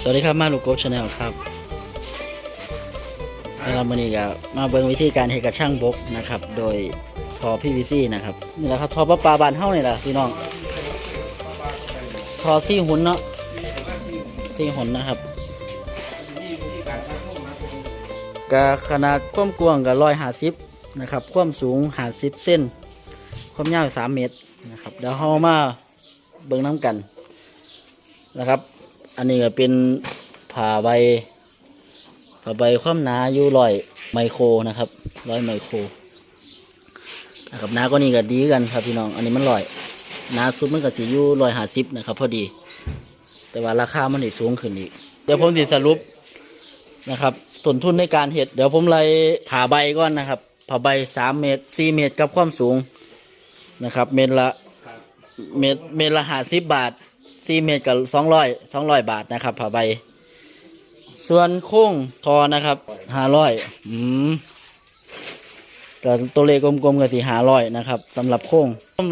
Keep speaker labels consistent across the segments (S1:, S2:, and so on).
S1: สวัสดีครับมาลูกกบชาแนลครับสำหรับวันนี้ก็มาเบิ่งวิธีการเฮดกระช่างบกนะครับ โดยทอพีวีซีนะครับนี่แหละครับทอประปาบานเฮ้านี่แหละพี่น้องทอซี่หุ่นเนาะซี่หุ่นนะครับกะขนาดความกว้างกับร้อยห้าสิบนะครับ ความสูงห้าสิบเส้น ความยาวสามเมตรนะครับเดี๋ยวเฮามาเบิ่งน้ำกันนะครับ อันนี้ก็เป็นผ่าใบผ่าใบความหนาอยู่ร้อยไมโครนะครับร้อยไมโครนะครับหนาก็นี่ก็ดีกันครับพี่น้อง อันนี้มันร้อยหนาสุดมันก็สิอยู่ร้อยห้าสิบนะครับ พอดี แต่ว่าราคามันอีกสูงขึ้นอีก เดี๋ยวผมสิสรุปนะครับต้นทุนในการเห็ด เดี๋ยวผมไล่ผ่าใบก่อนนะครับ ผ่าใบสามเมตรสี่เมตรกับความสูงนะครับ เมตรละเมตรเมตรละห้าสิบบาท สี่เมตรกับสองร้อยสองร้อยบาทนะครับผ้าใบ ส่วนโค้งทอนะครับห้าร้อยอืมแต่ตัวเลขกลมๆก็สิห้าร้อยนะครับสำหรับโค้ง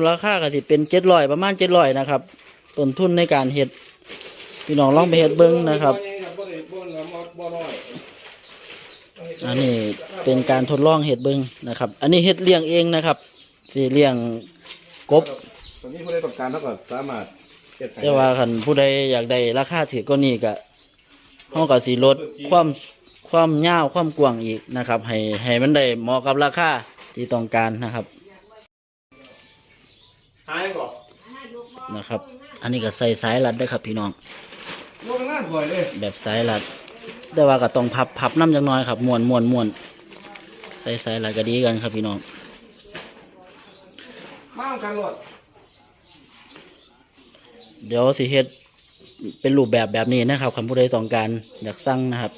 S1: ราคาก็สิเป็นเจ็ดร้อยประมาณเจ็ดร้อยนะครับต้นทุนในการเฮ็ดพี่น้องลองไปเฮ็ดเบิ้งนะครับ อันนี้เป็นการทดลองเฮ็ดเบิ้งนะครับ อันนี้เฮ็ดเลี้ยงเองนะครับสิเลี้ยงกบ
S2: ตอนนี้ผู้ใดต้องการเท่ากับสามารถเก็บให้
S1: แต่ว่าคันผู้ใดอยากได้ราคาถือก็นี่ก็ห้องก็สีลดความความยาวความกว้างอีกนะครับ ให้ให้มันได้เหมาะกับราคาที่ต้องการนะครับ
S2: หายก่อน
S1: นะครับ อันนี้ก็ใส่สายรัดด้วยครับพี่น้อง
S2: ลงหน้าบ่อยเลย
S1: แบบสายรัดแต่ว่าก็ต้องพับพับน้ำจังน้อยครับม้วนม้วนม้วนใส่สายรัดก็ดีกันครับพี่น้อง
S2: มาเอากันหลด
S1: เดี๋ยวสิเฮ็ดเป็นรูปแบบแบบนี้นะครับคันผู้ใดต้องการอยากสั่งนะครับ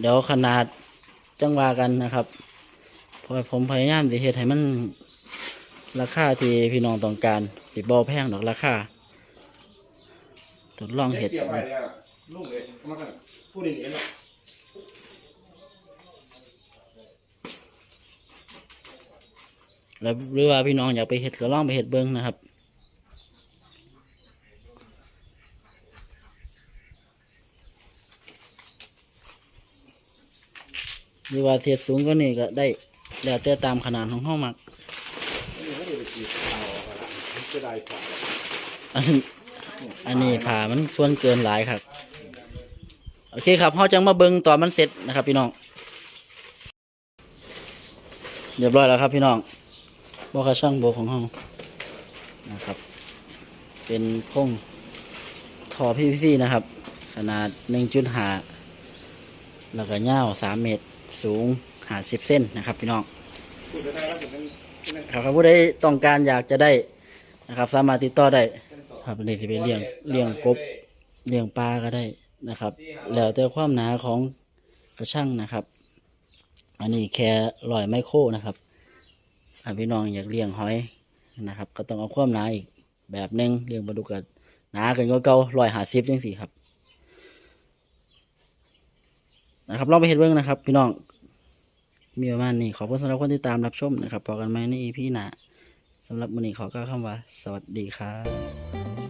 S1: เดี๋ยวขนาดจังหวากันนะครับพราะผมพยายามสิเฮ็ดให้มันราคาที่พี่น้องต้องการสิบ่แพงดอกราคาทดลองเฮ็ด
S2: เสียไปเลยอะลุงเลยเอามากันผู้นี้เองเนาะ
S1: แล้วหรือว่าพี่น้องอยากไปเฮ็ดก็ลองไปเฮ็ดเบิ่งนะครับ หรือว่าเทียดสูงก็นี่ก็ได้แล้วแต่ตามขนาดของห้องมัก
S2: นี่เขาเดี๋ยวไปจีบเอาเอาละจะได้กว่า
S1: อันอันนี้ผ่ามันส่วนเกินหลายครับ โอเคครับเขาจังมาเบิงตอนมันเสร็จนะครับ พี่น้องเรียบร้อยแล้วครับพี่น้อง บอกกระช่างโบของห้องนะครับ เป็นโค้งทอพีซีนะครับ ขนาดหนึ่งจุดหาแล้วก็ยาวสามเมตรสูงหาสิบเส้นนะครับพี่น้องครับครับผู้ใดต้องการอยากจะได้นะครับ สามารถติดต่อได้ครับเด็กที่ไปเลี้ยงเลี้ยงกบเลี้ยงปลาก็ได้นะครับ แล้วแต่ความหนาของกระช่างนะครับ อันนี้แค่ลอยไมโครนะครับ พี่น้องอยากเลี้ยงหอยนะครับ ก็ต้องเอาความหนาอีกแบบหนึ่งเลี้ยงปลาดุกก็หนากันก็เก่าลอยหาซิฟจังสี่ครับ นะครับลองไปเห็นเบื้องนะครับ พี่น้องมีประมาณนี้ขอบคุณสำหรับคนที่ตามรับชมนะครับพอกันไหมใน EP หนาสำหรับวันนี้ขอกล่าวคำว่า สวัสดีครับ